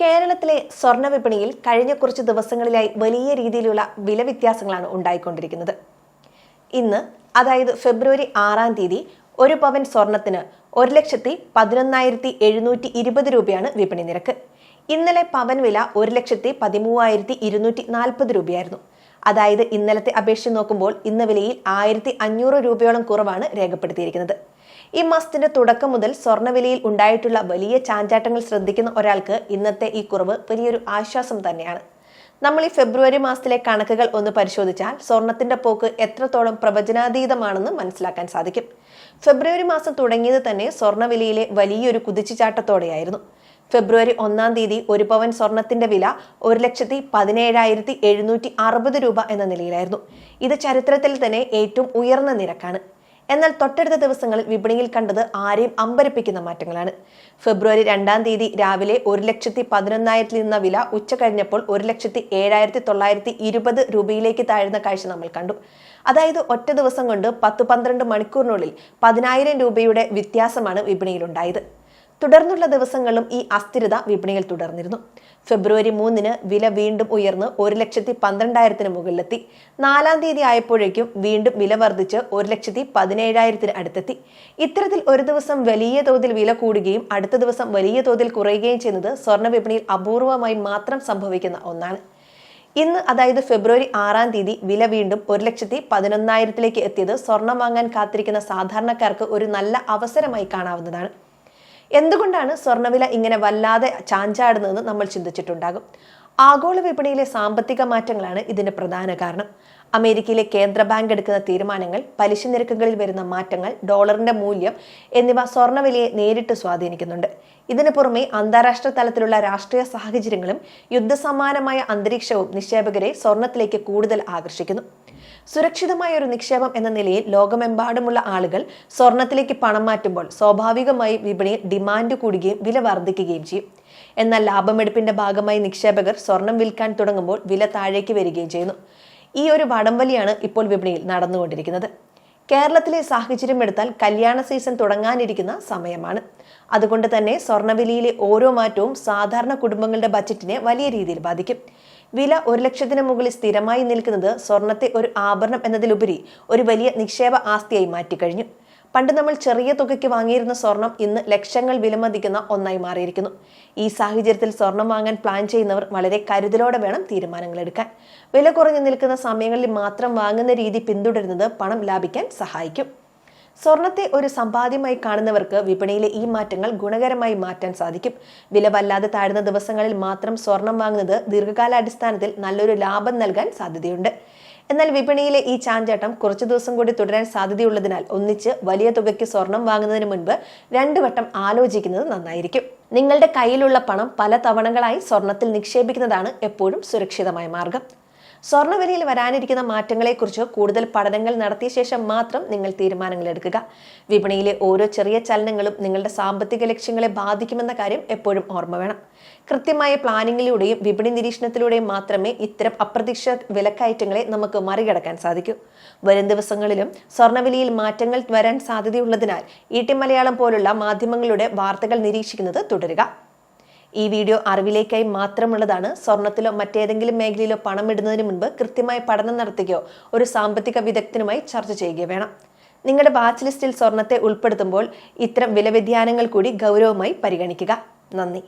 കേരളത്തിലെ സ്വർണ വിപണിയിൽ കഴിഞ്ഞ കുറച്ച് ദിവസങ്ങളിലായി വലിയ രീതിയിലുള്ള വില വ്യത്യാസങ്ങളാണ് ഉണ്ടായിക്കൊണ്ടിരിക്കുന്നത്. ഇന്ന് അതായത് ഫെബ്രുവരി ആറാം തീയതി ഒരു പവൻ സ്വർണത്തിന് ഒരു ലക്ഷത്തി പതിനൊന്നായിരത്തി എഴുന്നൂറ്റി ഇരുപത് രൂപയാണ് വിപണി നിരക്ക്. ഇന്നലെ പവൻ വില ഒരു ലക്ഷത്തി പതിമൂവായിരത്തി ഇരുന്നൂറ്റി നാൽപ്പത് രൂപയായിരുന്നു. അതായത് ഇന്നലത്തെ അപേക്ഷിച്ച് നോക്കുമ്പോൾ ഇന്ന് വിലയിൽ ആയിരത്തി അഞ്ഞൂറ് രൂപയോളം കുറവാണ് രേഖപ്പെടുത്തിയിരിക്കുന്നത്. ഈ മാസത്തിന്റെ തുടക്കം മുതൽ സ്വർണവിലയിൽ ഉണ്ടായിട്ടുള്ള വലിയ ചാഞ്ചാട്ടങ്ങൾ ശ്രദ്ധിക്കുന്ന ഒരാൾക്ക് ഇന്നത്തെ ഈ കുറവ് വലിയൊരു ആശ്വാസം തന്നെയാണ്. നമ്മൾ ഈ ഫെബ്രുവരി മാസത്തിലെ കണക്കുകൾ ഒന്ന് പരിശോധിച്ചാൽ സ്വർണത്തിന്റെ പോക്ക് എത്രത്തോളം പ്രവചനാതീതമാണെന്ന് മനസ്സിലാക്കാൻ സാധിക്കും. ഫെബ്രുവരി മാസം തുടങ്ങിയത് തന്നെ സ്വർണവിലയിലെ വലിയൊരു കുതിച്ചുചാട്ടത്തോടെയായിരുന്നു. ഫെബ്രുവരി ഒന്നാം തീയതി ഒരു പവൻ സ്വർണത്തിന്റെ വില ഒരു ലക്ഷത്തി പതിനേഴായിരത്തി എഴുന്നൂറ്റി അറുപത് രൂപ എന്ന നിലയിലായിരുന്നു. ഇത് ചരിത്രത്തിൽ തന്നെ ഏറ്റവും ഉയർന്ന നിരക്കാണ്. എന്നാൽ തൊട്ടടുത്ത ദിവസങ്ങളിൽ വിപണിയിൽ കണ്ടത് ആരെയും അമ്പരപ്പിക്കുന്ന മാറ്റങ്ങളാണ്. ഫെബ്രുവരി രണ്ടാം തീയതി രാവിലെ ഒരു ലക്ഷത്തി പതിനൊന്നായിരത്തിൽ നിന്ന വില ഉച്ച കഴിഞ്ഞപ്പോൾ ഒരു ലക്ഷത്തി ഏഴായിരത്തി തൊള്ളായിരത്തി ഇരുപത് രൂപയിലേക്ക് താഴ്ന്ന കാഴ്ച നമ്മൾ കണ്ടു. അതായത് ഒറ്റ ദിവസം കൊണ്ട് പത്ത് പന്ത്രണ്ട് മണിക്കൂറിനുള്ളിൽ പതിനായിരം രൂപയുടെ വ്യത്യാസമാണ് വിപണിയിലുണ്ടായത്. തുടർന്നുള്ള ദിവസങ്ങളിലും ഈ അസ്ഥിരത വിപണിയിൽ തുടർന്നിരുന്നു. ഫെബ്രുവരി മൂന്നിന് വില വീണ്ടും ഉയർന്ന് ഒരു ലക്ഷത്തി പന്ത്രണ്ടായിരത്തിന് മുകളിലെത്തി. നാലാം തീയതി ആയപ്പോഴേക്കും വീണ്ടും വില വർദ്ധിച്ച് ഒരു ലക്ഷത്തി പതിനേഴായിരത്തിന് അടുത്തെത്തി. ഇത്തരത്തിൽ ഒരു ദിവസം വലിയ തോതിൽ വില കൂടുകയും അടുത്ത ദിവസം വലിയ തോതിൽ കുറയുകയും ചെയ്യുന്നത് സ്വർണ വിപണിയിൽ അപൂർവമായി മാത്രം സംഭവിക്കുന്ന ഒന്നാണ്. ഇന്ന് അതായത് ഫെബ്രുവരി ആറാം തീയതി വില വീണ്ടും ഒരു ലക്ഷത്തി പതിനൊന്നായിരത്തിലേക്ക് എത്തിയത് സ്വർണം വാങ്ങാൻ കാത്തിരിക്കുന്ന സാധാരണക്കാർക്ക് ഒരു നല്ല അവസരമായി കാണാവുന്നതാണ്. എന്തുകൊണ്ടാണ് സ്വർണവില ഇങ്ങനെ വല്ലാതെ ചാഞ്ചാടുന്നതെന്ന് നമ്മൾ ചിന്തിച്ചിട്ടുണ്ടാകും? ആഗോള വിപണിയിലെ സാമ്പത്തിക മാറ്റങ്ങളാണ് ഇതിന് പ്രധാന കാരണം. അമേരിക്കയിലെ കേന്ദ്ര ബാങ്ക് എടുക്കുന്ന തീരുമാനങ്ങൾ പലിശ നിരക്കുകളിൽ വരുന്ന മാറ്റങ്ങൾ ഡോളറിന്റെ മൂല്യം എന്നിവ സ്വർണവിലയെ നേരിട്ട് സ്വാധീനിക്കുന്നുണ്ട്. ഇതിനു പുറമെ അന്താരാഷ്ട്ര തലത്തിലുള്ള രാഷ്ട്രീയ സാഹചര്യങ്ങളും യുദ്ധസമാനമായ അന്തരീക്ഷവും നിക്ഷേപകരെ സ്വർണത്തിലേക്ക് കൂടുതൽ ആകർഷിക്കുന്നു. സുരക്ഷിതമായ ഒരു നിക്ഷേപം എന്ന നിലയിൽ ലോകമെമ്പാടുമുള്ള ആളുകൾ സ്വർണത്തിലേക്ക് പണം മാറ്റുമ്പോൾ സ്വാഭാവികമായി വിപണിയിൽ ഡിമാൻഡ് കൂടുകയും വില വർദ്ധിക്കുകയും ചെയ്യും. എന്നാൽ ലാഭമെടുപ്പിന്റെ ഭാഗമായി നിക്ഷേപകർ സ്വർണം വിൽക്കാൻ തുടങ്ങുമ്പോൾ വില താഴേക്ക് വരികയും ചെയ്യുന്നു. ഈ ഒരു വടംവലിയാണ് ഇപ്പോൾ വിപണിയിൽ നടന്നുകൊണ്ടിരിക്കുന്നത്. കേരളത്തിലെ സാഹചര്യം എടുത്താൽ കല്യാണ സീസൺ തുടങ്ങാനിരിക്കുന്ന സമയമാണ്. അതുകൊണ്ട് തന്നെ സ്വർണവിലയിലെ ഓരോ മാറ്റവും സാധാരണ കുടുംബങ്ങളുടെ ബജറ്റിനെ വലിയ രീതിയിൽ ബാധിക്കും. വില ഒരു ലക്ഷത്തിന് മുകളിൽ സ്ഥിരമായി നിൽക്കുന്നത് സ്വർണത്തെ ഒരു ആഭരണം എന്നതിലുപരി ഒരു വലിയ നിക്ഷേപ ആസ്തിയായി മാറ്റിക്കഴിഞ്ഞു. പണ്ട് നമ്മൾ ചെറിയ തുകയ്ക്ക് വാങ്ങിയിരുന്ന സ്വർണം ഇന്ന് ലക്ഷങ്ങൾ വിലമതിക്കുന്ന ഒന്നായി മാറിയിരിക്കുന്നു. ഈ സാഹചര്യത്തിൽ സ്വർണം വാങ്ങാൻ പ്ലാൻ ചെയ്യുന്നവർ വളരെ കരുതലോടെ വേണം തീരുമാനങ്ങൾ എടുക്കാൻ. വില കുറഞ്ഞു നിൽക്കുന്ന സമയങ്ങളിൽ മാത്രം വാങ്ങുന്ന രീതി പിന്തുടരുന്നത് പണം ലാഭിക്കാൻ സഹായിക്കും. സ്വർണത്തെ ഒരു സമ്പാദ്യമായി കാണുന്നവർക്ക് വിപണിയിലെ ഈ മാറ്റങ്ങൾ ഗുണകരമായി മാറ്റാൻ സാധിക്കും. വില വല്ലാതെ താഴ്ന്ന ദിവസങ്ങളിൽ മാത്രം സ്വർണം വാങ്ങുന്നത് ദീർഘകാലാടിസ്ഥാനത്തിൽ നല്ലൊരു ലാഭം നൽകാൻ സാധ്യതയുണ്ട്. എന്നാൽ വിപണിയിലെ ഈ ചാഞ്ചാട്ടം കുറച്ചു ദിവസം കൂടി തുടരാൻ സാധ്യതയുള്ളതിനാൽ ഒന്നിച്ച് വലിയ തുകയ്ക്ക് സ്വർണം വാങ്ങുന്നതിന് മുൻപ് രണ്ടു വട്ടം ആലോചിക്കുന്നത് നന്നായിരിക്കും. നിങ്ങളുടെ കയ്യിലുള്ള പണം പല തവണകളായി സ്വർണത്തിൽ നിക്ഷേപിക്കുന്നതാണ് എപ്പോഴും സുരക്ഷിതമായ മാർഗം. സ്വർണവിലയിൽ വരാനിരിക്കുന്ന മാറ്റങ്ങളെക്കുറിച്ച് കൂടുതൽ പഠനങ്ങൾ നടത്തിയ ശേഷം മാത്രം നിങ്ങൾ തീരുമാനങ്ങൾ എടുക്കുക. വിപണിയിലെ ഓരോ ചെറിയ ചലനങ്ങളും നിങ്ങളുടെ സാമ്പത്തിക ലക്ഷ്യങ്ങളെ ബാധിക്കുമെന്ന കാര്യം എപ്പോഴും ഓർമ്മ വേണം. കൃത്യമായ പ്ലാനിങ്ങിലൂടെയും വിപണി നിരീക്ഷണത്തിലൂടെയും മാത്രമേ ഇത്തരം അപ്രതീക്ഷിത വിലക്കയറ്റങ്ങളെ നമുക്ക് മറികടക്കാൻ സാധിക്കൂ. വരും ദിവസങ്ങളിലും സ്വർണവിലയിൽ മാറ്റങ്ങൾ വരാൻ സാധ്യതയുള്ളതിനാൽ ഇ ടി മലയാളം പോലുള്ള മാധ്യമങ്ങളുടെ വാർത്തകൾ നിരീക്ഷിക്കുന്നത് തുടരുക. ഈ വീഡിയോ അറിവിലേക്കായി മാത്രമുള്ളതാണ്. സ്വർണത്തിലോ മറ്റേതെങ്കിലും മേഖലയിലോ പണം ഇടുന്നതിന് മുൻപ് കൃത്യമായി പഠനം നടത്തുകയോ ഒരു സാമ്പത്തിക വിദഗ്ധനുമായി ചർച്ച ചെയ്യുകയോ വേണം. നിങ്ങളുടെ വാച്ച് ലിസ്റ്റിൽ സ്വർണത്തെ ഉൾപ്പെടുത്തുമ്പോൾ ഇത്തരം വില കൂടി ഗൗരവമായി പരിഗണിക്കുക. നന്ദി.